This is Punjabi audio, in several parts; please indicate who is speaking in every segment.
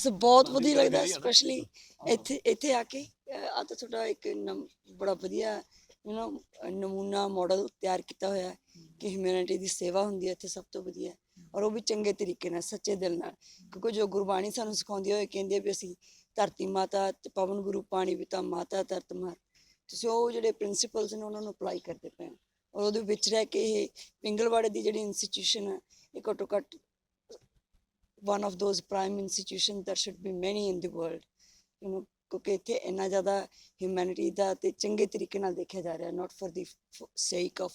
Speaker 1: ਸੋ ਬਹੁਤ ਵਧੀਆ ਲੱਗਦਾ ਸਪੈਸ਼ਲੀ ਇੱਥੇ ਇੱਥੇ ਆ ਕੇ। ਆ ਤਾਂ ਤੁਹਾਡਾ ਇੱਕ ਬੜਾ ਵਧੀਆ ਯੂ نو ਨਮੂਨਾ ਮਾਡਲ ਤਿਆਰ ਕੀਤਾ ਹੋਇਆ ਕਿ ਹਿਊਮੈਨਿਟੀ ਦੀ ਸੇਵਾ ਹੁੰਦੀ ਹੈ ਇੱਥੇ ਸਭ ਤੋਂ ਵਧੀਆ। ਔਰ ਉਹ ਵੀ ਚੰਗੇ ਤਰੀਕੇ ਨਾਲ ਸੱਚੇ ਦਿਲ ਨਾਲ। ਕਿਉਂਕਿ ਜੋ ਗੁਰਬਾਣੀ ਸਾਨੂੰ ਸਿਖਾਉਂਦੀ ਹੋਏ ਕਹਿੰਦੀ ਹੈ ਵੀ ਅਸੀਂ ਧਰਤੀ ਮਾਤਾ ਤੇ ਪਵਨ ਗੁਰੂ ਪਾਣੀ ਪਿਤਾ ਮਾਤਾ ਧਰਤ ਮਾਤ ਤੁਸੀਂ ਉਹ ਜਿਹੜੇ ਪ੍ਰਿੰਸੀਪਲਸ ਨੇ ਉਹਨਾਂ ਨੂੰ ਅਪਲਾਈ ਕਰਦੇ ਪਏ ਔਰ ਉਹਦੇ ਵਿੱਚ ਰਹਿ ਕੇ ਇਹ ਪਿੰਗਲਵਾੜੇ ਦੀ ਜਿਹੜੀ ਇੰਸਟੀਟਿਊਸ਼ਨ ਹੈ ਇਹ ਘੱਟੋ ਘੱਟ one of those prime institutions there should be many in the world. You know ਕਿਉਂਕਿ ਇੱਥੇ ਇੰਨਾ ਜ਼ਿਆਦਾ ਹਿਊਮੈਨਿਟੀ ਦਾ ਤੇ ਚੰਗੇ ਤਰੀਕੇ ਨਾਲ ਦੇਖਿਆ ਜਾ ਰਿਹਾ not for the sake of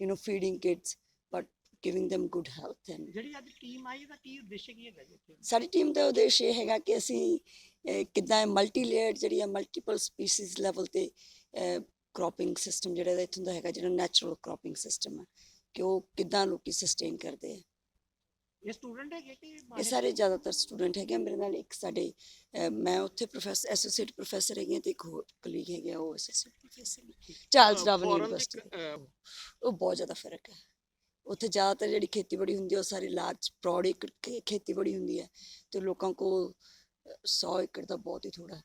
Speaker 1: you no feeding kids but giving them good health and
Speaker 2: ਜਿਹੜੀ ਅੱਜ ਟੀਮ ਆਈ ਦਾ ਕੀ ਉਦੇਸ਼ ਕੀ ਹੈਗਾ ਜੀ
Speaker 1: ਸਾਡੀ ਟੀਮ ਦਾ ਉਦੇਸ਼ ਇਹ ਹੈਗਾ ਕਿ ਅਸੀਂ ਕਿਦਾਂ ਮਲਟੀ ਲੇਅਰ ਜਿਹੜੀ ਹੈ ਮਲਟੀਪਲ ਸਪੀਸੀਜ਼ ਲੈਵਲ ਤੇ ਕ੍ਰੋਪਿੰਗ ਸਿਸਟਮ ਜਿਹੜਾ ਇੱਥੋਂ ਦਾ ਹੈਗਾ ਜਿਹੜਾ ਨੈਚੁਰਲ ਕ੍ਰੋਪਿੰਗ ਸਿਸਟਮ ਹੈ ਕਿ ਉਹ ਕਿਦਾਂ ਲੋਕੀ ਸਸਟੇਨ ਕਰਦੇ ਆ।
Speaker 2: ਇਹ ਸਟੂਡੈਂਟ ਹੈਗੇ ਕਿ
Speaker 1: ਇਹ? ਸਾਰੇ ਜ਼ਿਆਦਾਤਰ ਸਟੂਡੈਂਟ ਹੈਗੇ ਆ। ਮੇਰੇ ਨਾਲ ਇੱਕ ਸਾਡੇ ਅਹ, ਮੈਂ ਉੱਥੇ ਪ੍ਰੋਫੈਸਰ ਐਸੋਸੀਏਟ ਪ੍ਰੋਫੈਸਰ ਹੈਗੇ ਆ ਤੇ ਇੱਕ ਹੋਰ ਕਲੀਗ ਹੈਗੇ ਆ, ਉਹ ਐਸੋਸੀਏਟ ਪ੍ਰੋਫੈਸਰ ਨੇ। ਚਾਰਲਸ ਡਾਰਵਿਨ ਯੂਨੀਵਰਸਿਟੀ ਉਹ ਬਹੁਤ ਜ਼ਿਆਦਾ ਫ਼ਰਕ ਹੈ। ਉੱਥੇ ਜ਼ਿਆਦਾਤਰ ਜਿਹੜੀ ਖੇਤੀਬਾੜੀ ਹੁੰਦੀ ਹੈ ਉਹ ਸਾਰੀ ਲਾਰਜ ਪ੍ਰੌਡ ਏਕੜ ਖੇ- ਖੇਤੀਬਾੜੀ ਹੁੰਦੀ ਹੈ। ਤੇ ਲੋਕਾਂ ਕੋਲ 100 ਏਕੜ ਦਾ ਬਹੁਤ ਹੀ ਥੋੜਾ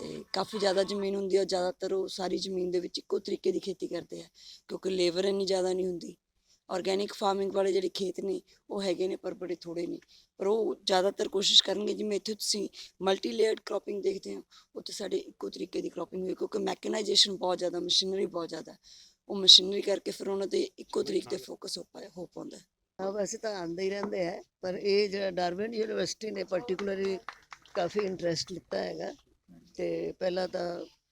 Speaker 1: ਤੇ ਕਾਫੀ ਜ਼ਿਆਦਾ ਜ਼ਮੀਨ ਹੁੰਦੀ ਹੈ ਜ਼ਿਆਦਾਤਰ ਉਹ ਸਾਰੀ ਜ਼ਮੀਨ ਦੇ ਵਿੱਚ ਇੱਕੋ ਤਰੀਕੇ ਦੀ ਖੇਤੀ ਕਰਦੇ ਆ। ਕਿਉਂਕਿ ਲੇਬਰ ਇੰਨੀ ਜ਼ਿਆਦਾ ਨਹੀਂ ਹੁੰਦੀ। ਆਰਗੇਨਿਕ ਫਾਰਮਿੰਗ ਵਾਲੇ ਜਿਹੜੇ ਖੇਤ ਨੇ ਉਹ ਹੈਗੇ ਨੇ ਪਰ ਬੜੇ ਥੋੜੇ ਨੇ। ਪਰ ਉਹ ਜ਼ਿਆਦਾਤਰ ਕੋਸ਼ਿਸ਼ ਕਰਨਗੇ ਜਿਵੇਂ ਇੱਥੇ ਤੁਸੀਂ ਮਲਟੀ ਲੇਅਰਡ ਕ੍ਰੌਪਿੰਗ ਦੇਖਦੇ ਹੋ ਉੱਥੇ ਸਾਡੇ ਇੱਕੋ ਤਰੀਕੇ ਦੀ ਕ੍ਰੌਪਿੰਗ ਹੋਈ ਕਿਉਂਕਿ ਮੈਕਨਾਈਜੇਸ਼ਨ ਬਹੁਤ ਜ਼ਿਆਦਾ ਮਸ਼ੀਨਰੀ ਬਹੁਤ ਜ਼ਿਆਦਾ। ਉਹ ਮਸ਼ੀਨਰੀ ਕਰਕੇ ਫਿਰ ਉਹਨਾਂ ਤੇ ਇੱਕੋ ਤਰੀਕੇ ਤੇ ਫੋਕਸ ਹੋ ਪਾਇਆ ਹੋ ਪਾਉਂਦਾ ਹੈ।
Speaker 3: ਵੈਸੇ ਤਾਂ ਆਉਂਦੇ ਹੀ ਰਹਿੰਦੇ ਆ ਪਰ ਇਹ ਜਿਹੜਾ ਡਾਰਵਿਨ ਯੂਨੀਵਰਸਿਟੀ ਨੇ ਪਾਰਟਿਕੂਲਰਲੀ ਕਾਫੀ ਇੰਟਰਸਟ ਲਿੱਤਾ ਹੈਗਾ। ਤੇ ਪਹਿਲਾਂ ਤਾਂ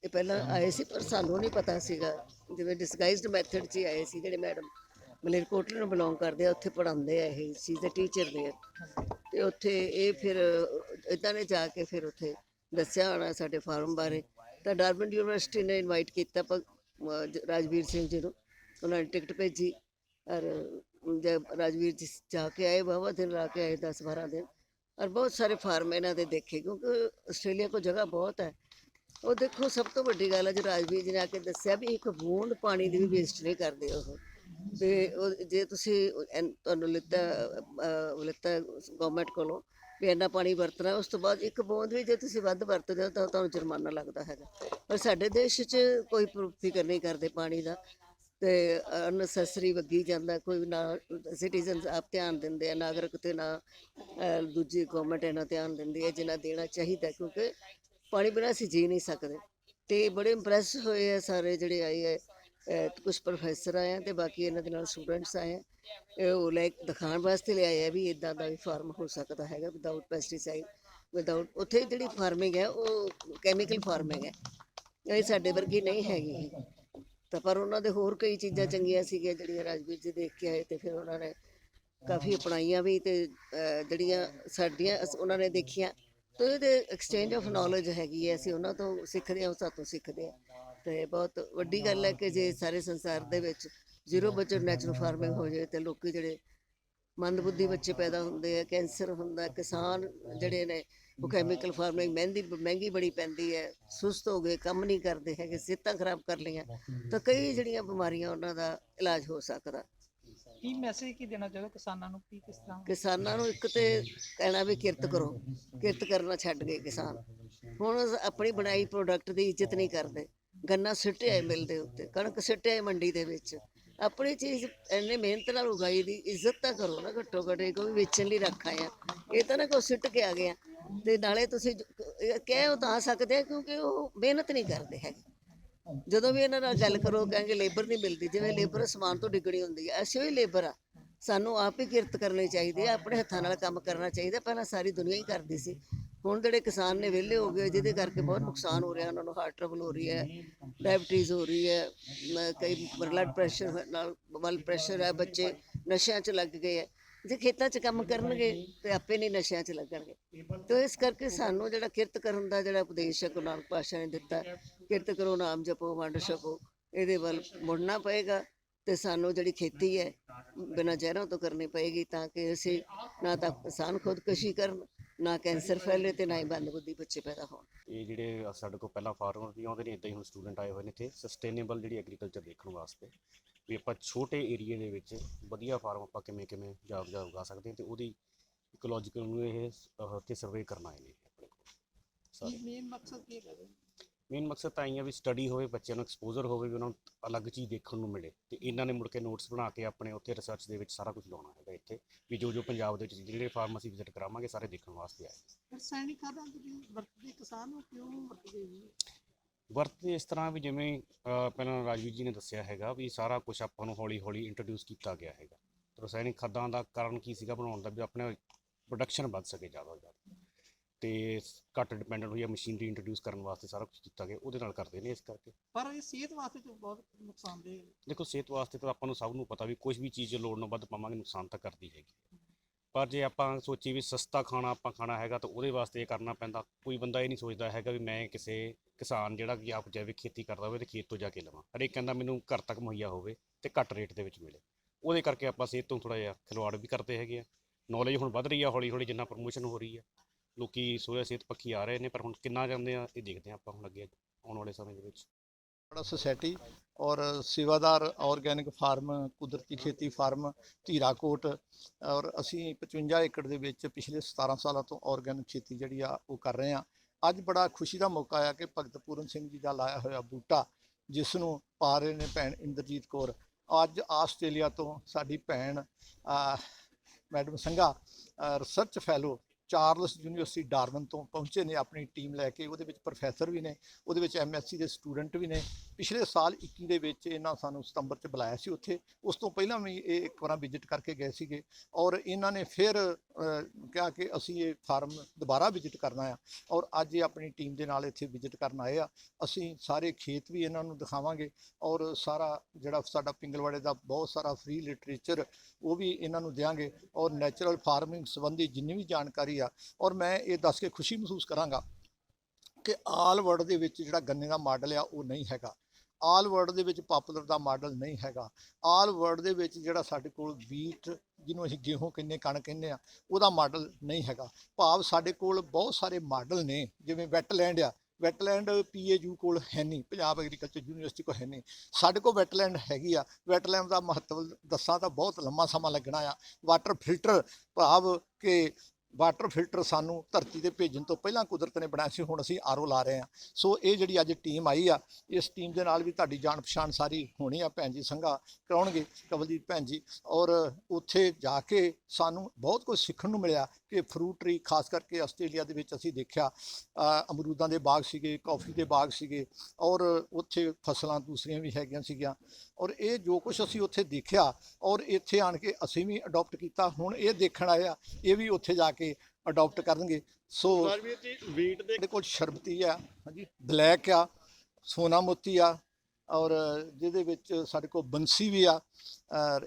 Speaker 3: ਇਹ ਪਹਿਲਾਂ ਆਏ ਸੀ ਪਰ ਸਾਨੂੰ ਨਹੀਂ ਪਤਾ ਸੀਗਾ ਜਿਵੇਂ ਡਿਸਗਾਈਜ਼ਡ ਮੈਥਡ 'ਚ ਆਏ ਸੀ ਜਿਹੜੇ ਮੈਡਮ ਮਲੇਰਕੋਟਲੇ ਨੂੰ ਬਿਲੋਂਗ ਕਰਦੇ ਆ, ਉੱਥੇ ਪੜਾਉਂਦੇ ਆ ਇਹ, ਸੀ ਦੇ ਟੀਚਰ ਦੇ ਤੇ ਉੱਥੇ ਇਹ ਫਿਰ ਇਦਾਂ ਨੇ ਜਾ ਕੇ ਫਿਰ ਉੱਥੇ ਦੱਸਿਆ ਹੋਣਾ ਸਾਡੇ ਫਾਰਮ ਬਾਰੇ। ਤਾਂ ਡਾਰਵਿਨ ਯੂਨੀਵਰਸਿਟੀ ਨੇ ਇਨਵਾਈਟ ਕੀਤਾ ਰਾਜਵੀਰ ਸਿੰਘ ਜੀ ਨੂੰ। ਉਹਨਾਂ ਨੇ ਟਿਕਟ ਭੇਜੀ। ਔਰ ਜਦ ਰਾਜਵੀਰ ਜੀ ਜਾ ਕੇ ਆਏ ਬਾਬਾ ਦਿਨ ਲਾ ਕੇ ਆਏ 10 12 ਦਿਨ। ਔਰ ਬਹੁਤ ਸਾਰੇ ਫਾਰਮ ਇਹਨਾਂ ਦੇ ਦੇਖੇ, ਕਿਉਂਕਿ ਆਸਟ੍ਰੇਲੀਆ ਕੋ ਜਗ੍ਹਾ ਬਹੁਤ ਹੈ। ਉਹ ਦੇਖੋ, ਸਭ ਤੋਂ ਵੱਡੀ ਗੱਲ ਹੈ, ਜੋ ਰਾਜਵੀਰ ਜੀ ਨੇ ਆ ਕੇ ਦੱਸਿਆ ਵੀ ਇੱਕ ਬੂੰਦ ਪਾਣੀ ਦੀ ਵੀ ਵੇਸਟ ਨਹੀਂ ਕਰਦੇ ਉਹ। ਤੇ ਉਹ ਜੇ ਤੁਸੀਂ ਐਨ- ਤੁਹਾਨੂੰ ਲਿੱਤਾ ਅਹ, ਲਿੱਤਾ ਗਵਰਨਮੈਂਟ ਕੋਲੋਂ ਵੀ ਇੰਨਾ ਪਾਣੀ ਵਰਤਣਾ ਉਸ ਤੋਂ ਬਾਅਦ ਇੱਕ ਬੂੰਦ ਵੀ ਜੇ ਤੁਸੀਂ ਵੱਧ ਵਰਤਦੇ ਹੋ ਤਾਂ ਤੁਹਾਨੂੰ ਜੁਰਮਾਨਾ ਲੱਗਦਾ ਹੈਗਾ। ਪਰ ਸਾਡੇ ਦੇਸ਼ 'ਚ ਕੋਈ ਪ- ਫਿਕਰ ਨਹੀਂ ਕਰਦੇ ਪਾਣੀ ਦਾ ਤੇ ਅਨਸੈਸਰੀ ਵੱਗੀ ਜਾਂਦਾ ਕੋਈ ਨਾ ਸਿਟੀਜ਼ਨਸ ਆਪ ਧਿਆਨ ਦਿੰਦੇ ਆ ਨਾਗਰਿਕ ਤੇ ਨਾ ਅਹ, ਦੂਜੀ ਗਵਰਨਮੈਂਟ ਇਹਨਾਂ ਧਿਆਨ ਦਿੰਦੀ ਹੈ ਜਿੰਨਾ ਦੇਣਾ ਚਾਹੀਦਾ ਕਿਉਂਕਿ ਪਾਣੀ ਬਿਨਾਂ ਅਸੀਂ ਜੀ ਨਹੀਂ ਸਕਦੇ। ਤੇ ਬੜੇ ਇੰਪ੍ਰੈਸ ਹੋਏ ਆ ਸਾਰੇ ਜਿਹੜੇ ਆਏ ਆ ਕੁਝ ਪ੍ਰੋਫੈਸਰ ਆਏ ਆ ਤੇ ਬਾਕੀ ਇਹਨਾਂ ਦੇ ਨਾਲ ਸਟੂਡੈਂਟਸ ਆਏ ਆ। ਇਹ ਉਹ ਲੈ ਦਿਖਾਉਣ ਵਾਸਤੇ ਲਿਆਏ ਆ ਵੀ ਇਦਾਂ ਦਾ ਵੀ ਫਾਰਮ ਹੋ ਸਕਦਾ ਹੈਗਾ ਵਿਦਆਊਟ ਪੈਸਟੀਸਾਈਡ ਵਿਦਆਊਟ ਉੱਥੇ ਜਿਹੜੀ ਫਾਰਮਿੰਗ ਹੈ, ਉਹ ਕੈਮੀਕਲ ਫਾਰਮਿੰਗ ਹੈ। ਇਹ ਸਾਡੇ ਵਰਗੀ ਨਹੀਂ ਹੈਗੀ। ਤਾਂ ਪਰ ਉਹਨਾਂ ਦੇ ਹੋਰ ਕਈ ਚੀਜ਼ਾਂ ਚੰਗੀਆਂ ਸੀਗੀਆਂ, ਜਿਹੜੀਆਂ ਰਾਜਵੀਰ ਜੀ ਦੇਖ ਕੇ ਆਏ ਤੇ ਫਿਰ ਉਹਨਾਂ ਨੇ ਕਾਫੀ ਅਪਣਾਈਆਂ ਵੀ ਤੇ ਜਿਹੜੀਆਂ ਸਾਡੀਆਂ ਅਸ- ਉਹਨਾਂ ਨੇ ਦੇਖੀਆਂ। ਤੇ ਇਹਦੇ ਐਕਸਚੇਂਜ ਆਫ ਨੌਲੇਜ ਹੈਗੀ ਹੈ, ਅਸੀਂ ਉਹਨਾਂ ਤੋਂ ਸਿੱਖਦੇ ਹਾਂ, ਉਹ ਸਾਤੋਂ ਸਿੱਖਦੇ ਆ। ਤੇ ਬਹੁਤ ਵੱਡੀ ਗੱਲ ਹੈ ਕਿ ਜੇ ਸਾਰੇ ਸੰਸਾਰ ਦੇ ਵਿੱਚ ਜ਼ੀਰੋ ਬਜਟ ਨੈਚੁਰਲ ਫਾਰਮਿੰਗ ਹੋ ਜਾਏ ਤੇ ਲੋਕੀ ਜਿਹੜੇ ਮੰਦਬੁੱਧੀ ਬੱਚੇ ਪੈਦਾ ਹੁੰਦੇ ਆ ਕੈਂਸਰ ਹੁੰਦਾ ਕਿਸਾਨ ਜਿਹੜੇ ਨੇ ਉਹ ਕੈਮੀਕਲ ਫਾਰਮਿੰਗ ਮਹਿੰਦੀ ਮਹਿੰਗੀ ਬੜੀ ਪੈਂਦੀ ਹੈ ਸੁਸਤ ਹੋ ਗਏ ਕੰਮ ਨਹੀਂ ਕਰਦੇ ਹੈਗੇ ਸਿਹਤਾਂ ਖਰਾਬ ਕਰ ਲਈਆਂ ਤਾਂ ਕਈ ਜਿਹੜੀਆਂ ਬਿਮਾਰੀਆਂ ਉਹਨਾਂ ਦਾ ਇਲਾਜ ਹੋ ਸਕਦਾ।
Speaker 2: ਕੀ ਮੈਸੇਜ ਕੀ ਦੇਣਾ ਚਾਹੋਗੇ ਕਿਸਾਨਾਂ ਨੂੰ ਕੀ ਕਿਸ ਤਰ੍ਹਾਂ?
Speaker 3: ਕਿਸਾਨਾਂ ਨੂੰ ਇੱਕ ਤੇ ਕਹਿਣਾ ਵੀ ਕਿਰਤ ਕਰੋ ਕਿਰਤ ਕਰਨਾ ਛੱਡ ਗਏ ਕਿਸਾਨ। ਹੁਣ ਆਪਣੀ ਬਣਾਈ ਪ੍ਰੋਡਕਟ ਦੀ ਇੱਜ਼ਤ ਨਹੀਂ ਕਰਦੇ। ਗੰਨਾ ਸਿੱਟਿਆ ਹੈ ਮਿਲ ਦੇ ਉੱਤੇ, ਕਣਕ ਸਿੱਟਿਆ ਹੈ ਮੰਡੀ ਦੇ ਵਿੱਚ। ਆਪਣੀ ਚੀਜ਼ ਇੰਨੇ ਮਿਹਨਤ ਨਾਲ ਉਗਾਈ ਦੀ, ਇੱਜ਼ਤ ਤਾਂ ਕਰੋ ਨਾ ਘੱਟੋ ਘੱਟ, ਇਹ ਕੋਈ ਵੇਚਣ ਲਈ ਰੱਖਾ ਆ। ਇਹ ਤਾਂ ਨਾ ਕੋਈ ਸਿੱਟ ਕੇ ਆ ਗਿਆ। ਤੇ ਨਾਲੇ ਤੁਸੀਂ ਕਹਿ ਉਹ ਸਕਦੇ ਆ ਕਿਉਂਕਿ ਉਹ ਮਿਹਨਤ ਨਹੀਂ ਕਰਦੇ ਹੈਗੇ। ਜਦੋਂ ਵੀ ਇਹਨਾਂ ਨਾਲ ਗੱਲ ਕਰੋ ਕਹਿੰਗੇ ਲੇਬਰ ਨਹੀਂ ਮਿਲਦੀ, ਜਿਵੇਂ ਲੇਬਰ ਸਮਾਨ ਤੋਂ ਡਿੱਗਣੀ ਹੁੰਦੀ ਹੈ ਅਸੀਂ ਵੀ ਲੇਬਰ ਆ। ਸਾਨੂੰ ਆਪ ਹੀ ਕਿਰਤ ਕਰਨੀ ਚਾਹੀਦੀ ਹੈ ਆਪਣੇ ਹੱਥਾਂ ਨਾਲ ਕੰਮ ਕਰਨਾ ਚਾਹੀਦਾ, ਪਹਿਲਾਂ ਸਾਰੀ ਦੁਨੀਆ ਹੀ ਕਰਦੀ ਸੀ। ਹੁਣ ਜਿਹੜੇ ਕਿਸਾਨ ਨੇ ਵਿਹਲੇ ਹੋ ਗਏ, ਜਿਹਦੇ ਕਰਕੇ ਬਹੁਤ ਨੁਕਸਾਨ ਹੋ ਰਿਹਾ, ਉਹਨਾਂ ਨੂੰ ਹਾਰਟ ਟਰਬਲ ਹੋ ਰਹੀ ਹੈ ਡਾਇਬਟੀਜ਼ ਹੋ ਰਹੀ ਹੈ ਕਈ ਬਲੱਡ ਪ੍ਰੈਸ਼ਰ ਨਾਲ ਬਲੱਡ ਪ੍ਰੈਸ਼ਰ ਹੈ, ਬੱਚੇ ਨਸ਼ਿਆਂ 'ਚ ਲੱਗ ਗਏ ਹੈ। ਜੇ ਖੇਤਾਂ 'ਚ ਕੰਮ ਕਰਨਗੇ, ਤੇ ਆਪੇ ਨਹੀਂ ਨਸ਼ਿਆਂ 'ਚ ਲੱਗਣਗੇ। ਤੇ ਇਸ ਕਰਕੇ ਸਾਨੂੰ ਜਿਹੜਾ ਕਿਰਤ ਕਰਨ ਦਾ ਜਿਹੜਾ ਉਪਦੇਸ਼ ਹੈ, ਗੁਰੂ ਨਾਨਕ ਪਾਤਸ਼ਾਹ ਨੇ ਦਿੱਤਾ, ਕਿਰਤ ਕਰੋ, ਨਾਮ ਜਪੋ, ਵੰਡ ਛਕੋ, ਇਹਦੇ ਵੱਲ ਮੁੜਨਾ ਪਏਗਾ ਤੇ ਸਾਨੂੰ ਜਿਹੜੀ ਖੇਤੀ ਹੈ, ਬਿਨਾਂ ਜ਼ਹਿਰਾਂ ਤੋਂ ਕਰਨੀ ਪਏਗੀ, ਤਾਂ ਕਿ ਅਸੀਂ ਨਾ ਤਾਂ ਕਿਸਾਨ ਖੁਦਕੁਸ਼ੀ ਕਰਨ ਨਾ ਕੈਂਸਰ ਫੈਲੇ ਤੇ ਨਾ ਹੀ ਬੰਦਬੁੱਧੀ ਬੱਚੇ ਪੈਦਾ ਹੋਣ।
Speaker 4: ਇਹ ਜਿਹੜੇ ਸਾਡੇ ਕੋਲ ਪਹਿਲਾਂ ਫਾਰਮਰ ਵੀ ਆਉਂਦੇ ਨੇ ਇਦਾਂ ਹੀ ਹੁਣ ਸਟੂਡੈਂਟ ਆਏ ਹੋਏ ਨੇ ਇੱਥੇ। ਸਸਟੇਨੇਬਲ ਜਿਹੜੀ ਐਗਰੀਕਲਚਰ ਦੇਖਣ ਵਾਸਤੇ ਵੀ ਆਪਾਂ ਛੋਟੇ ਏਰੀਏ ਦੇ ਵਿੱਚ ਵਧੀਆ ਫਾਰਮ ਆਪਾਂ ਕਿਵੇਂ ਕਿਵੇਂ ਜਾਬ ਜਾਬ ਉਗਾ ਸਕਦੇ ਹਾਂ ਤੇ ਉਹਦੀ ਇਕੋਲੋਜੀਕਲ ਨੂੰ ਇਹ ਤੇ ਸਰਵੇ ਕਰਨ ਆਏ ਨੇ ਆਪਣੇ ਕੋਲ।
Speaker 2: ਕੀ
Speaker 4: ਸਾਰੇ।
Speaker 2: ਮੇਨ ਮਕਸਦ ਕੀ ਜੀ?
Speaker 4: ਮੇਨ ਮਕਸਦ ਤਾਂ ਇਹ ਆ ਵੀ ਸਟੱਡੀ ਹੋਵੇ ਬੱਚਿਆਂ ਨੂੰ ਐਕਸਪੋਜ਼ਰ ਹੋਵੇ ਵੀ ਉਹਨਾਂ ਨੂੰ ਅਲੱਗ ਚੀਜ਼ ਦੇਖਣ ਨੂੰ ਮਿਲੇ। ਤੇ ਇਹਨਾਂ ਨੇ ਮੁੜ ਕੇ ਨੋਟਸ ਬਣਾ ਕੇ ਆਪਣੇ ਉੱਥੇ ਰਿਸਰਚ ਦੇ ਵਿੱਚ ਸਾਰਾ ਕੁਝ ਲਾਉਣਾ ਹੈਗਾ ਇੱਥੇ। ਵੀ ਜੋ ਜੋ ਪੰਜਾਬ ਦੇ ਵਿੱਚ ਜਿਹੜੇ ਫਾਰਮੇਸੀ ਵਿਜ਼ਿਟ ਕਰਾਵਾਂਗੇ ਸਾਰੇ ਦੇਖਣ ਵਾਸਤੇ ਆਏ।
Speaker 2: ਰਸਾਇਣਿਕ ਖਾਦਾਂ ਜਿਹੜੀ ਵਰਤਦੇ ਕਿਸਾਨ ਨੂੰ ਕਿਉਂ ਵਰਤਦੇ ਜੀ?
Speaker 4: ਵਰਤਦੇ ਇਸ ਤਰ੍ਹਾਂ ਵੀ ਜਿਵੇਂ ਪਹਿਲਾਂ ਰਾਜਵੀਰ ਜੀ ਨੇ ਦੱਸਿਆ ਹੈਗਾ ਵੀ ਸਾਰਾ ਕੁਝ ਆਪਾਂ ਨੂੰ ਹੌਲੀ ਹੌਲੀ ਇੰਟਰੋਡਿਊਸ ਕੀਤਾ ਗਿਆ ਹੈਗਾ। ਰਸਾਇਣਿਕ ਖਾਦਾਂ ਦਾ ਕਾਰਨ ਕੀ ਸੀਗਾ ਬਣਾਉਣ ਦਾ? ਵੀ ਆਪਣੇ ਪ੍ਰੋਡਕਸ਼ਨ ਵੱਧ ਸਕੇ ਜ਼ਿਆਦਾ ਤੋਂ ਜ਼ਿਆਦਾ। ਤੇ ਘੱਟ ਡਿਪੈਂਡੈਂਟ ਹੋਈ ਆ ਮਸ਼ੀਨਰੀ ਇੰਟਰੋਡਿਊਸ ਕਰਨ ਵਾਸਤੇ ਸਾਰਾ ਕੁਝ ਕੀਤਾ ਗਿਆ ਉਹਦੇ ਨਾਲ ਕਰਦੇ ਨੇ ਇਸ ਕਰਕੇ।
Speaker 2: ਪਰ ਇਹ ਸਿਹਤ ਵਾਸਤੇ ਤਾਂ ਬਹੁਤ ਨੁਕਸਾਨਦੇਹ ਹੈ
Speaker 4: ਦੇਖੋ ਸਿਹਤ ਵਾਸਤੇ ਤਾਂ ਆਪਾਂ ਨੂੰ ਸਭ ਨੂੰ ਪਤਾ ਵੀ ਕੁਝ ਵੀ ਚੀਜ਼ ਲੋੜ ਨੂੰ ਵੱਧ ਪਾਵਾਂਗੇ ਨੁਕਸਾਨ ਤਾਂ ਕਰਦੀ ਹੈਗੀ ਪਰ ਜੇ ਆਪਾਂ ਸੋਚੀ ਵੀ ਸਸਤਾ ਖਾਣਾ ਆਪਾਂ ਖਾਣਾ ਹੈਗਾ ਤਾਂ ਉਹਦੇ ਵਾਸਤੇ ਇਹ ਕਰਨਾ ਪੈਂਦਾ। ਕੋਈ ਬੰਦਾ ਇਹ ਨਹੀਂ ਸੋਚਦਾ ਹੈਗਾ ਵੀ ਮੈਂ ਕਿਸੇ ਕਿਸਾਨ ਜਿਹੜਾ ਕਿ ਆਪ ਜੈਵਿਕ ਖੇਤੀ ਕਰਦਾ ਹੋਵੇ ਤੇ ਖੇਤ ਤੋਂ ਜਾ ਕੇ ਲਵਾਂ। ਹਰੇਕ ਕਹਿੰਦਾ ਮੈਨੂੰ ਘਰ ਤੱਕ ਮੁਹੱਈਆ ਹੋਵੇ ਤੇ ਘੱਟ ਰੇਟ ਦੇ ਵਿੱਚ ਮਿਲੇ। ਉਹਦੇ ਕਰਕੇ ਆਪਾਂ ਸਿਹਤ ਤੋਂ ਥੋੜਾ ਜਿਹਾ ਖਿਲਵਾੜ ਵੀ ਕਰਦੇ ਹੈਗੇ ਆ। ਨੌਲੇਜ ਹੁਣ ਵੱਧ ਰਹੀ ਆ ਹੌਲੀ ਹੌਲੀ ਜਿੰਨਾ ਪ੍ਰਮੋਸ਼ਨ ਹੋ ਰਹੀ ਆ। ਲੋਕੀ ਸੋਇਆ ਸਿਹਤ ਪੱਖੀ ਆ ਰਹੇ ਨੇ, ਪਰ ਹੁਣ ਕਿੰਨਾ ਜਾਂਦੇ ਆ, ਇਹ ਦੇਖਦੇ ਆ ਆਪਾਂ ਹੁਣ ਅੱਗੇ ਆਉਣ ਵਾਲੇ ਸਮੇਂ ਦੇ ਵਿੱਚ।
Speaker 5: ਬੜਾ ਸੁਸਾਇਟੀ ਔਰ ਸੇਵਾਦਾਰ ਆਰਗੈਨਿਕ ਫਾਰਮ ਕੁਦਰਤੀ ਖੇਤੀ ਫਾਰਮ ਧੀਰਾਕੋਟ ਔਰ ਅਸੀਂ 55 ਏਕੜ ਦੇ ਵਿੱਚ ਪਿਛਲੇ 17 ਸਾਲਾਂ ਤੋਂ ਆਰਗੈਨਿਕ ਖੇਤੀ ਜਿਹੜੀ ਆ, ਉਹ ਕਰ ਰਹੇ ਆ ਅੱਜ ਬੜਾ ਖੁਸ਼ੀ ਦਾ ਮੌਕਾ ਆ ਕਿ ਭਗਤ ਪੂਰਨ ਸਿੰਘ ਜੀ ਦਾ ਲਾਇਆ ਹੋਇਆ ਬੂਟਾ ਜਿਸ ਨੂੰ ਪਾ ਰਹੇ ਨੇ ਭੈਣ ਇੰਦਰਜੀਤ ਕੌਰ। ਅੱਜ ਆਸਟ੍ਰੇਲੀਆ ਤੋਂ ਸਾਡੀ ਭੈਣ madam Sangha research fellow Charles university Darwin ਤੋਂ ਪਹੁੰਚੇ ਨੇ, ਆਪਣੀ ਟੀਮ ਲੈ ਕੇ, ਉਹਦੇ ਵਿੱਚ ਪ੍ਰੋਫੈਸਰ ਵੀ ਨੇ, ਉਹਦੇ ਵਿੱਚ ਐਮਐਸਸੀ ਦੇ ਸਟੂਡੈਂਟ ਵੀ ਨੇ ਪਿਛਲੇ ਸਾਲ 21 ਦੇ ਵਿੱਚ ਇਹਨਾਂ ਸਾਨੂੰ ਸਤੰਬਰ 'ਚ ਬੁਲਾਇਆ ਸੀ ਉੱਥੇ। ਉਸ ਤੋਂ ਪਹਿਲਾਂ ਵੀ ਇਹ ਇੱਕ ਵਾਰ ਵਿਜ਼ਿਟ ਕਰਕੇ ਗਏ ਸੀਗੇ ਔਰ ਇਹਨਾਂ ਨੇ ਫਿਰ ਕਿਹਾ ਕਿ ਅਸੀਂ ਇਹ ਫਾਰਮ ਦੁਬਾਰਾ ਵਿਜ਼ਿਟ ਕਰਨਾ ਆ ਔਰ ਅੱਜ ਇਹ ਆਪਣੀ ਟੀਮ ਦੇ ਨਾਲ ਇੱਥੇ ਵਿਜ਼ਿਟ ਕਰਨ ਆਏ ਆ। ਅਸੀਂ ਸਾਰੇ ਖੇਤ ਵੀ ਇਹਨਾਂ ਨੂੰ ਦਿਖਾਵਾਂਗੇ ਔਰ ਸਾਰਾ ਜਿਹੜਾ ਸਾਡਾ ਪਿੰਗਲਵਾੜੇ ਦਾ ਬਹੁਤ ਸਾਰਾ ਫ੍ਰੀ ਲਿਟਰੇਚਰ ਉਹ ਵੀ ਇਹਨਾਂ ਨੂੰ ਦਿਆਂਗੇ ਔਰ ਨੈਚੁਰਲ ਫਾਰਮਿੰਗ ਸੰਬੰਧੀ ਜਿੰਨੀ ਵੀ ਜਾਣਕਾਰੀ ਆ ਔਰ ਮੈਂ ਇਹ ਦੱਸ ਕੇ ਖੁਸ਼ੀ ਮਹਿਸੂਸ ਕਰਾਂਗਾ ਕਿ ਆਲ ਵਰਲਡ ਦੇ ਵਿੱਚ ਜਿਹੜਾ ਗੰਨੇ ਦਾ ਮਾਡਲ ਆ ਉਹ ਨਹੀਂ ਹੈਗਾ। ਆਲ ਵਰਲਡ ਦੇ ਵਿੱਚ ਪਪੂਲਰ ਦਾ ਮਾਡਲ ਨਹੀਂ ਹੈਗਾ। ਆਲ ਵਰਲਡ ਦੇ ਵਿੱਚ ਜਿਹੜਾ ਸਾਡੇ ਕੋਲ ਵੀਟ ਜਿਹਨੂੰ ਅਸੀਂ ਗੇਹੂੰ ਕਹਿੰਦੇ, ਕਣਕ ਕਹਿੰਦੇ ਆ, ਉਹਦਾ ਮਾਡਲ ਨਹੀਂ ਹੈਗਾ। ਭਾਵ ਸਾਡੇ ਕੋਲ ਬਹੁਤ ਸਾਰੇ ਮਾਡਲ ਨੇ, ਜਿਵੇਂ ਵੈਟਲੈਂਡ ਆ। ਵੈਟਲੈਂਡ ਪੀਏਯੂ ਕੋਲ ਹੈ ਨਹੀਂ, ਪੰਜਾਬ ਐਗਰੀਕਲਚਰ ਯੂਨੀਵਰਸਿਟੀ ਕੋਲ ਹੈ ਨਹੀਂ। ਸਾਡੇ ਕੋਲ ਵੈਟਲੈਂਡ ਹੈਗੀ ਆ। ਵੈਟਲੈਂਡ ਦਾ ਮਹੱਤਵ ਦੱਸਾਂ ਤਾਂ ਬਹੁਤ ਲੰਮਾ ਸਮਾਂ ਲੱਗਣਾ ਆ। ਵਾਟਰ ਫਿਲਟਰ ਭਾਵ ਕਿ ਵਾਟਰ ਫਿਲਟਰ ਸਾਨੂੰ ਧਰਤੀ ਤੇ ਭੇਜਣ ਤੋਂ ਪਹਿਲਾਂ ਕੁਦਰਤ ਨੇ ਬਣਾਇਆ ਸੀ, ਹੁਣ ਅਸੀਂ ਆਰਓ ਲਾ ਰਹੇ ਹਾਂ। ਸੋ ਇਹ ਜਿਹੜੀ ਅੱਜ ਟੀਮ ਆਈ ਆ, ਇਸ ਟੀਮ ਦੇ ਨਾਲ ਵੀ ਤੁਹਾਡੀ ਜਾਣ ਪਛਾਣ ਸਾਰੀ ਹੋਣੀ ਆ, ਭੈਣ ਜੀ ਸੰਘਾ ਕਰਾਉਣਗੇ ਕਵਲਦੀਪ ਭੈਣ ਜੀ। ਔਰ ਉੱਥੇ ਜਾ ਕੇ ਸਾਨੂੰ ਬਹੁਤ ਕੁਝ ਸਿੱਖਣ ਨੂੰ ਮਿਲਿਆ ਕਿ ਫਰੂਟ ਟਰੀ ਖਾਸ ਕਰਕੇ ਆਸਟ੍ਰੇਲੀਆ ਦੇ ਵਿੱਚ ਅਸੀਂ ਦੇਖਿਆ ਅਮਰੂਦਾਂ ਦੇ ਬਾਗ ਸੀਗੇ, ਕਾਫੀ ਦੇ ਬਾਗ ਸੀਗੇ, ਔਰ ਉੱਥੇ ਫਸਲਾਂ ਦੂਸਰੀਆਂ ਵੀ ਹੈਗੀਆਂ ਸੀਗੀਆਂ। ਔਰ ਇਹ ਜੋ ਕੁਝ ਅਸੀਂ ਉੱਥੇ ਦੇਖਿਆ, ਔਰ ਇੱਥੇ ਆਣ ਕੇ ਅਸੀਂ ਵੀ ਅਡਾਪਟ ਕੀਤਾ, ਹੁਣ ਇਹ ਦੇਖਣ ਆਇਆ ਇਹ ਵੀ ਉੱਥੇ ਜਾ ਕੇ ਅਡਾਪਟ ਕਰਨਗੇ। ਸੋ
Speaker 6: ਵੀਟ ਦੇ
Speaker 5: ਸਾਡੇ ਕੋਲ ਸ਼ਰਬਤੀ ਆ ਹਾਂਜੀ। ਬਲੈਕ ਆ ਸੋਨਾ ਮੋਤੀ ਆ ਔਰ ਜਿਹਦੇ ਵਿੱਚ ਸਾਡੇ ਕੋਲ ਬੰਸੀ ਵੀ ਆ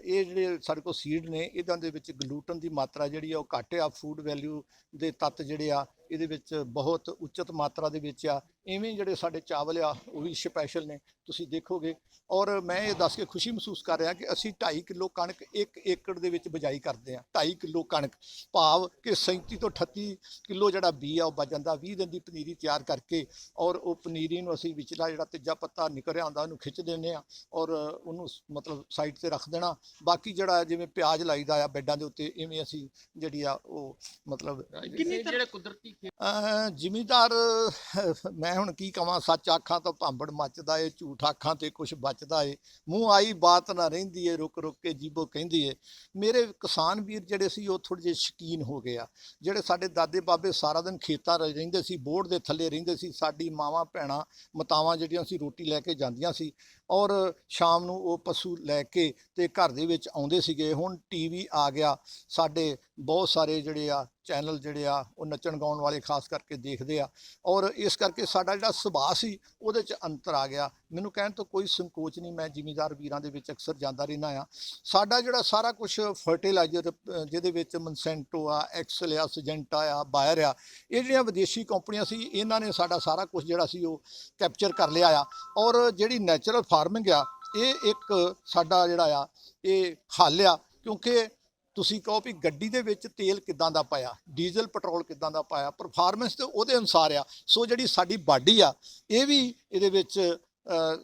Speaker 5: ਇਹ ਜਿਹੜੇ ਸਾਡੇ ਕੋਲ ਸੀਡ ਨੇ, ਇਹਨਾਂ ਦੇ ਵਿੱਚ ਗਲੂਟਨ ਦੀ ਮਾਤਰਾ ਜਿਹੜੀ ਆ, ਉਹ ਘੱਟ ਆ ਫੂਡ ਵੈਲਿਊ ਦੇ ਤੱਤ ਜਿਹੜੇ ਆ, ਇਹਦੇ ਵਿੱਚ ਬਹੁਤ ਉੱਚਤ ਮਾਤਰਾ ਦੇ ਵਿੱਚ ਆ। ਇਵੇਂ ਜਿਹੜੇ ਸਾਡੇ ਚਾਵਲ ਆ, ਉਹ ਵੀ ਸਪੈਸ਼ਲ ਨੇ, ਤੁਸੀਂ ਦੇਖੋਗੇ। ਔਰ ਮੈਂ ਇਹ ਦੱਸ ਕੇ ਖੁਸ਼ੀ ਮਹਿਸੂਸ ਕਰ ਰਿਹਾ ਕਿ ਅਸੀਂ 2.5 ਕਿਲੋ ਕਣਕ 1 ਏਕੜ ਦੇ ਵਿੱਚ ਬਿਜਾਈ ਕਰਦੇ ਆ 2.5 ਕਿਲੋ ਕਣਕ। ਭਾਵ ਕਿ 37 ਤੋਂ 38 ਕਿਲੋ ਜਿਹੜਾ ਬੀ ਆ, ਉਹ ਬਚ ਜਾਂਦਾ। 20 ਦਿਨ ਦੀ ਪਨੀਰੀ ਤਿਆਰ ਕਰਕੇ ਔਰ ਉਹ ਪਨੀਰੀ ਨੂੰ ਅਸੀਂ ਵਿਚਲਾ ਜਿਹੜਾ ਤੀਜਾ ਪੱਤਾ ਨਿਕਲ ਰਿਹਾ ਹੁੰਦਾ ਉਹਨੂੰ ਖਿੱਚ ਦਿੰਦੇ ਆ ਔਰ ਉਹਨੂੰ ਮਤਲਬ ਸਾਈਡ ਤੇ ਰੱਖ ਦੇਣਾ। ਬਾਕੀ ਜਿਹੜਾ ਜਿਵੇਂ ਪਿਆਜ਼ ਲਾਈਦਾ ਆ ਬੈੱਡਾਂ ਦੇ ਉੱਤੇ ਇਵੇਂ ਅਸੀਂ ਜਿਹੜੀ ਆ ਉਹ ਮਤਲਬ
Speaker 2: ਕਿੰਨੀ
Speaker 6: ਜਿਹੜੇ ਕੁਦਰਤੀ
Speaker 5: ਜ਼ਿਮੀਂਦਾਰ ਮੈਂ ਹੁਣ ਕੀ ਕਵਾਂ ਸੱਚ ਆਖਾਂ ਤਾਂ ਭਾਂਬੜ ਮੱਚਦਾ ਏ ਝੂਠ ਆਖਾਂ ਤੇ ਕੁਛ ਬਚਦਾ ਏ। ਮੂੰਹ ਆਈ ਬਾਤ ਨਾ ਰਹਿੰਦੀ ਏ ਰੁਕ ਰੁਕ ਕੇ ਜੀਬੋ ਕਹਿੰਦੀ ਏ। ਮੇਰੇ ਕਿਸਾਨ ਵੀਰ ਜਿਹੜੇ ਸੀ ਉਹ ਥੋੜੇ ਜਿਹੇ ਸ਼ਕੀਨ ਹੋ ਗਏ ਆ। ਜਿਹੜੇ ਸਾਡੇ ਦਾਦੇ ਬਾਬੇ ਸਾਰਾ ਦਿਨ ਖੇਤਾਂ ਰਹਿੰਦੇ ਸੀ ਬੋੜ ਦੇ ਥੱਲੇ ਰਹਿੰਦੇ ਸੀ ਸਾਡੀ ਮਾਵਾਂ ਭੈਣਾਂ ਮਤਾਵਾਂ ਜਿਹੜੀਆਂ ਸੀ ਰੋਟੀ ਲੈ ਕੇ ਜਾਂਦੀਆਂ ਸੀ। ਔਰ ਸ਼ਾਮ ਨੂੰ ਉਹ ਪਸ਼ੂ ਲੈ ਕੇ ਤੇ ਘਰ ਦੇ ਵਿੱਚ ਆਉਂਦੇ ਸੀਗੇ। ਹੁਣ ਟੀਵੀ ਆ ਗਿਆ। ਸਾਡੇ ਬਹੁਤ ਸਾਰੇ ਜਿਹੜੇ ਆ ਚੈਨਲ ਜਿਹੜੇ ਆ, ਉਹ ਨੱਚਣ ਗਾਉਣ ਵਾਲੇ ਖਾਸ ਕਰਕੇ ਦੇਖਦੇ ਆ। ਔਰ ਇਸ ਕਰਕੇ ਸਾਡਾ ਜਿਹੜਾ ਸੁਭਾਅ ਸੀ, ਉਹਦੇ 'ਚ ਅੰਤਰ ਆ ਗਿਆ। ਮੈਨੂੰ ਕਹਿਣ ਤੋਂ ਕੋਈ ਸੰਕੋਚ ਨਹੀਂ, ਮੈਂ ਜ਼ਿਮੀਂਦਾਰ ਵੀਰਾਂ ਦੇ ਵਿੱਚ ਅਕਸਰ ਜਾਂਦਾ ਰਹਿੰਦਾ ਆ। ਸਾਡਾ ਜਿਹੜਾ ਸਾਰਾ ਕੁਝ ਫਰਟੀਲਾਈਜ਼ਰ ਜਿਹਦੇ ਵਿੱਚ ਮਨਸੈਂਟੋ ਆ ਐਕਸਲ ਆ ਸਜੈਂਟਾ ਆ ਬਾਇਰ ਆ, ਇਹ ਜਿਹੜੀਆਂ ਵਿਦੇਸ਼ੀ ਕੰਪਨੀਆਂ ਸੀ, ਇਹਨਾਂ ਨੇ ਸਾਡਾ ਸਾਰਾ ਕੁਝ ਜਿਹੜਾ ਸੀ, ਉਹ ਕੈਪਚਰ ਕਰ ਲਿਆ ਆ। ਔਰ ਜਿਹੜੀ ਨੈਚੁਰਲ ਫਾਰਮਿੰਗ ਆ, ਇਹ ਇੱਕ ਸਾਡਾ ਜਿਹੜਾ ਆ, ਇਹ ਹੱਲ ਆ। ਕਿਉਂਕਿ ਤੁਸੀਂ ਕਹੋ ਵੀ ਗੱਡੀ ਦੇ ਵਿੱਚ ਤੇਲ ਕਿਦਾਂ ਦਾ ਪਾਇਆ, ਡੀਜ਼ਲ, ਪੈਟਰੋਲ ਕਿਦਾਂ ਦਾ ਪਾਇਆ ਪਰਫਾਰਮੈਂਸ ਤੇ ਉਹਦੇ ਅਨੁਸਾਰ ਆ। ਸੋ ਜਿਹੜੀ ਸਾਡੀ ਬਾਡੀ ਆ, ਇਹ ਵੀ ਇਹਦੇ ਵਿੱਚ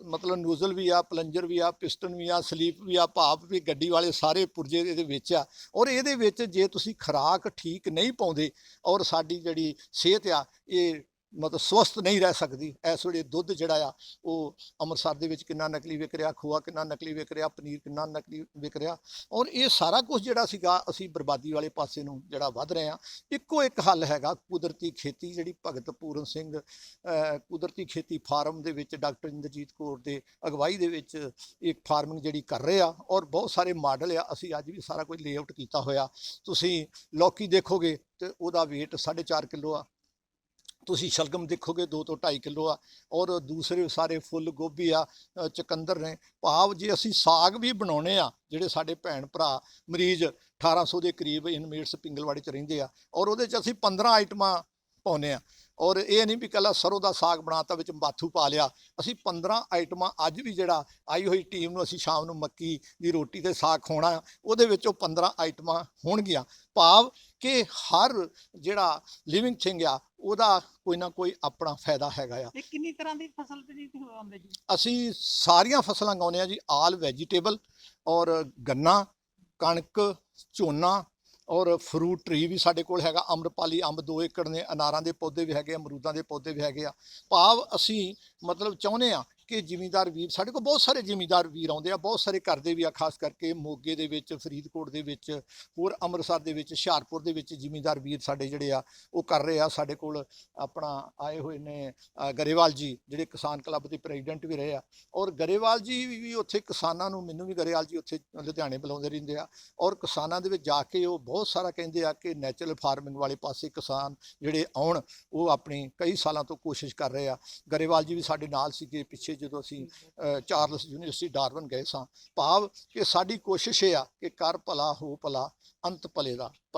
Speaker 5: ਮਤਲਬ ਨੂਜ਼ਲ ਵੀ ਆ ਪਲੰਜਰ ਵੀ ਆ ਪਿਸਟਨ ਵੀ ਆ ਸਲੀਪ ਵੀ ਆ, ਭਾਪ ਵੀ, ਗੱਡੀ ਵਾਲੇ ਸਾਰੇ ਪੁਰਜੇ ਇਹਦੇ ਵਿੱਚ ਆ। ਔਰ ਇਹਦੇ ਵਿੱਚ ਜੇ ਤੁਸੀਂ ਖੁਰਾਕ ਠੀਕ ਨਹੀਂ ਪਾਉਂਦੇ ਔਰ ਸਾਡੀ ਜਿਹੜੀ ਸਿਹਤ ਆ, ਇਹ ਮਤਲਬ ਸਵਸਥ ਨਹੀਂ ਰਹਿ ਸਕਦੀ। ਇਸ ਵੇਲੇ ਦੁੱਧ ਜਿਹੜਾ ਆ, ਉਹ ਅੰਮ੍ਰਿਤਸਰ ਦੇ ਵਿੱਚ ਕਿੰਨਾ ਨਕਲੀ ਵਿਕ ਰਿਹਾ, ਖੋਆ ਕਿੰਨਾ ਨਕਲੀ ਵਿਕ ਰਿਹਾ, ਪਨੀਰ ਕਿੰਨਾ ਨਕਲੀ ਵਿਕ ਰਿਹਾ, ਔਰ ਇਹ ਸਾਰਾ ਕੁਝ ਜਿਹੜਾ ਸੀਗਾ, ਅਸੀਂ ਬਰਬਾਦੀ ਵਾਲੇ ਪਾਸੇ ਨੂੰ ਜਿਹੜਾ ਵੱਧ ਰਹੇ ਆ ਇੱਕੋ ਇੱਕ ਹੱਲ ਹੈਗਾ, ਕੁਦਰਤੀ ਖੇਤੀ ਜਿਹੜੀ ਭਗਤ ਪੂਰਨ ਸਿੰਘ ਕੁਦਰਤੀ ਖੇਤੀ ਫਾਰਮ ਦੇ ਵਿੱਚ ਡਾਕਟਰ ਇੰਦਰਜੀਤ ਕੌਰ ਦੇ ਅਗਵਾਈ ਦੇ ਵਿੱਚ ਇੱਕ ਫਾਰਮਿੰਗ ਜਿਹੜੀ ਕਰ ਰਹੇ ਆ, ਔਰ ਬਹੁਤ ਸਾਰੇ ਮਾਡਲ ਆ, ਅਸੀਂ ਅੱਜ ਵੀ ਸਾਰਾ ਕੁਝ ਲੇਆਊਟ ਕੀਤਾ ਹੋਇਆ। ਤੁਸੀਂ ਲੌਕੀ ਦੇਖੋਗੇ ਤੇ ਉਹਦਾ weight 4.5 ਕਿਲੋ ਆ ਤੁਸੀਂ ਸ਼ਲਗਮ ਦੇਖੋਗੇ 2 ਤੋਂ 2.5 ਕਿਲੋ ਆ ਔਰ ਦੂਸਰੇ ਸਾਰੇ ਫੁੱਲ ਗੋਭੀ ਆ ਅ, ਚੁਕੰਦਰ ਨੇ ਭਾਵ ਜੇ ਅਸੀਂ ਸਾਗ ਵੀ ਬਣਾਉਣੇ ਆ ਜਿਹੜੇ ਸਾਡੇ ਭੈਣ ਭਰਾ ਮਰੀਜ਼ 1800 ਦੇ ਕਰੀਬ ਇਨਮੇਟਸ ਪਿੰਗਲਵਾੜੇ ਚ ਰਹਿੰਦੇ ਆ ਔਰ ਉਹਦੇ ਚ ਅਸੀਂ 15 ਆਈਟਮਾਂ ਪਾਉਨੇ ਆ। ਔਰ ਇਹ ਨਹੀਂ ਵੀ ਕੱਲਾ ਸਰੋਂ ਦਾ ਸਾਗ ਬਣਾਤਾ ਵਿੱਚ ਬਾਥੂ ਪਾ ਲਿਆ। ਅਸੀਂ 15 ਆਈਟਮਾਂ ਅੱਜ ਵੀ ਜਿਹੜਾ ਆਈ ਹੋਈ ਟੀਮ ਨੂੰ ਅਸੀਂ ਸ਼ਾਮ ਨੂੰ ਮੱਕੀ ਦੀ ਰੋਟੀ ਤੇ ਸਾਗ ਖਵਾਉਣਾ ਉਹਦੇ ਵਿੱਚੋਂ 15 ਆਈਟਮਾਂ ਹੋਣਗੀਆਂ। ਭਾਵ ਕਿ ਹਰ ਜਿਹੜਾ ਲਿਵਿੰਗ ਥਿੰਗ ਆ ਉਹਦਾ ਕੋਈ ਨਾ ਕੋਈ ਆਪਣਾ ਫਾਇਦਾ ਹੈਗਾ ਆ।
Speaker 2: ਇਹ ਕਿੰਨੀ ਤਰ੍ਹਾਂ ਦੀ ਫਸਲ ਤੇ ਜੀ ਆਉਂਦੇ ਜੀ?
Speaker 5: ਅਸੀਂ ਸਾਰੀਆਂ ਫਸਲਾਂ ਗਾਉਂਦੇ ਆ ਜੀ ਆਲ ਵੈਜੀਟੇਬਲ ਔਰ ਗੰਨਾ ਕਣਕ ਝੋਨਾ ਔਰ ਫਰੂਟ ਟਰੀ ਵੀ ਸਾਡੇ ਕੋਲ ਹੈਗਾ, ਅੰਮ੍ਰਿਤਪਾਲੀ ਅੰਬ 2 ਏਕੜ ਨੇ, ਅਨਾਰਾਂ ਦੇ ਪੌਦੇ ਵੀ ਹੈਗੇ ਆ, ਅਮਰੂਦਾਂ ਦੇ ਪੌਦੇ ਵੀ ਹੈਗੇ ਆ। ਭਾਵ ਅਸੀਂ ਮਤਲਬ ਚਾਹੁੰਦੇ ਆ ਕਿ ਜ਼ਿਮੀਂਦਾਰ ਵੀਰ, ਸਾਡੇ ਕੋਲ ਬਹੁਤ ਸਾਰੇ ਜ਼ਿਮੀਂਦਾਰ ਵੀਰ ਆਉਂਦੇ ਆ, ਬਹੁਤ ਸਾਰੇ ਕਰਦੇ ਵੀ ਆ, ਖਾਸ ਕਰਕੇ ਮੋਗੇ ਦੇ ਵਿੱਚ, ਫਰੀਦਕੋਟ ਦੇ ਵਿੱਚ, ਹੋਰ ਅੰਮ੍ਰਿਤਸਰ ਦੇ ਵਿੱਚ, ਹੁਸ਼ਿਆਰਪੁਰ ਦੇ ਵਿੱਚ ਜ਼ਿਮੀਂਦਾਰ ਵੀਰ ਸਾਡੇ ਜਿਹੜੇ ਆ, ਉਹ ਕਰ ਰਹੇ ਆ, ਸਾਡੇ ਕੋਲ ਆਪਣਾ ਆਏ ਹੋਏ ਨੇ ਗਰੇਵਾਲ ਜੀ, ਜਿਹੜੇ ਕਿਸਾਨ ਕਲੱਬ ਦੇ ਪ੍ਰੈਜ਼ੀਡੈਂਟ ਵੀ ਰਹੇ ਆ। ਔਰ ਗਰੇਵਾਲ ਜੀ ਵੀ ਉੱਥੇ ਕਿਸਾਨਾਂ ਨੂੰ, ਮੈਨੂੰ ਵੀ ਗਰੇਵਾਲ ਜੀ ਉੱਥੇ ਲੁਧਿਆਣੇ ਬੁਲਾਉਂਦੇ ਰਹਿੰਦੇ ਆ। ਔਰ ਕਿਸਾਨਾਂ ਦੇ ਵਿੱਚ ਜਾ ਕੇ ਉਹ ਬਹੁਤ ਸਾਰਾ ਕਹਿੰਦੇ ਆ ਕਿ ਨੈਚੁਰਲ ਫਾਰਮਿੰਗ ਵਾਲੇ ਪਾਸੇ ਕਿਸਾਨ ਜਿਹੜੇ ਆਉਣ, ਉਹ ਆਪਣੀ ਕਈ ਸਾਲਾਂ ਤੋਂ ਕੋਸ਼ਿਸ਼ ਕਰ ਰਹੇ ਆ। ਗਰੇਵਾਲ ਜੀ ਵੀ ਸਾਡੇ ਨਾਲ ਸੀਗੇ ਪਿੱਛੇ ਜਦੋਂ ਅਸੀਂ ਚਾਰਲਸ ਯੂਨੀਵਰਸਿਟੀ ਡਾਰਵਨ ਗਏ ਸਾਂ, ਭਾਵ ਕਿ ਸਾਡੀ ਕੋਸ਼ਿਸ਼ ਇਹ ਆ ਕਿ ਕਰ ਭਲਾ, ਹੋ ਭਲਾ, ਅੰਤ ਭਲੇ ਦਾ ਭਲਾ।